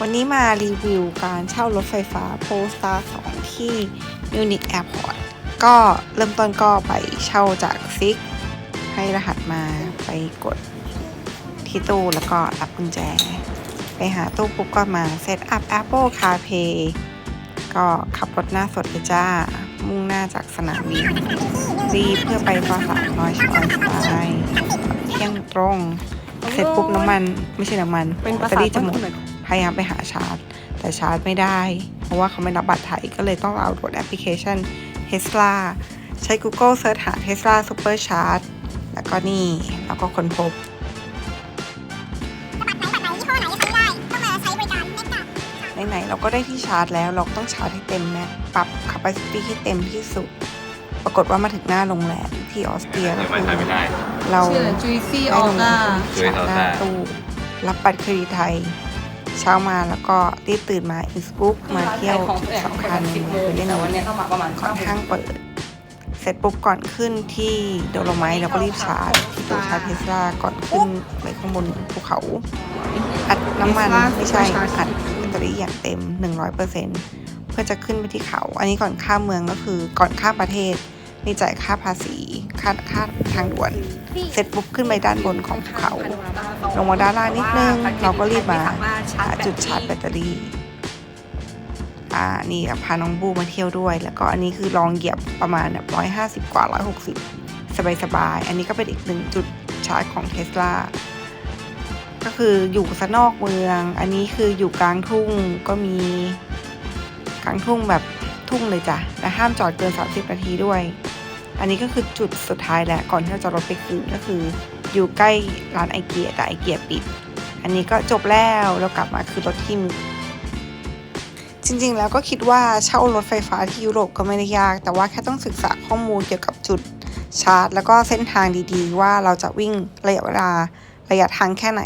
วันนี้มารีวิวการเช่ารถไฟฟ้าโพสตา2ที่มิวนิกแอร์พอร์ตก็เริ่มต้นก็ไปเช่าจากซิก ให้รหัสมาไปกดที่ตู้แล้วก็รับกุญแจ ไปหาตู้ปุ๊บก็มาเซตอัพ Apple CarPlay ก็ขับรถหน้าสดเลยจ้า มุ่งหน้าจากสนามบินรีบเพื่อไปปราสาทน้อยชออนสไตล์เที่ยงตรง เสร็จปุ๊บน้ำมันไม่ใช่น้ำมันเป็นแบภาตเตอษารี่จะหมดต้นกำเนิดพ ยายามไปหาชาร์จ แต่ชาร์จไม่ได้ เพราะว่าเขาไม่รับบัตรไทยก็เลยต้องเอาโหลดแอปพลิเคชัน Tesla ใช้ Google Search หา Tesla Super Charge แล้วก็นี่แล้วก็ค้นพบไหนๆเราก็ได้ที่ชาร์จแล้วเราก็ต้องชาร์จให้เต็มแม็กปรับ capacity ให้เต็มที่สุด ปรากฏว่ามาถึงหน้าโรงแรมที่ออสเตรียยัก็งคืไม่อถ่ายไม่ได้เราชื่อจุยซี่อได้อลงก้าชาร์จหน้าตู้รับบัตรเครดิตไทย เช้ามาแล้วก็รีบตื่นมาอินสบุ๊กมาเที่ยวจุดสำคัญไปเล่นแต่วันนี้ต้องมาประมาณค่อนข้างเปิด เสร็จปุ๊บก่อนขึ้นที่โดโลไมท์เราก็รีบชาร์จที่ตู้ชาร์จเทสลาก่อนขึ้นไปข้างบนภูเขา อัดน้ำมันไม่ใช่อัดแบตเตอรี่อย่างเต็ม 100%เพื่อจะขึ้นไปที่เขา อันนี้ก่อนข้ามเมืองก็คือก่อนข้ามประเทศ มีจ่ายค่าภาษีค่าค่าทางด่วน เสร็จปุ๊บขึ้นไปด้านบนของภูเขา ลงมาด้านล่างนิดนึง เราก็รีบมาหาจุดชาร์จแบตเตอรี่อ่านี่พาน้องบูมาเที่ยวด้วย แล้วก็อันนี้คือลองเหยียบประมาณแบบร้อยห้าสิบกว่าร้อยหกสิบสบายๆ อันนี้ก็เป็นอีกหนึ่งจุดชาร์จของเทสลาก็คืออยู่สนอกเมือง อันนี้คืออยู่กลางทุ่งก็มีกลางทุ่งแบบทุ่งเลยจ้ะและห้ามจอดเกิน30นาทีด้วย อันนี้ก็คือจุดสุดท้ายแหละก่อนที่เราจะรถไปคืนก็คือ อยู่ใกล้ร้านไอเกียแต่ไอเกียปิด อันนี้ก็จบแล้วเรากลับมาคือรถที่มีจริงๆ แล้วก็คิดว่าเช่ารถไฟฟ้าที่ยุโรปก็ไม่ได้ยาก แต่ว่าแค่ต้องศึกษาข้อมูลเกี่ยวกับจุดชาร์จ แล้วก็เส้นทางดีๆ ว่าเราจะวิ่งระยะเวลาระยะทางแค่ไหน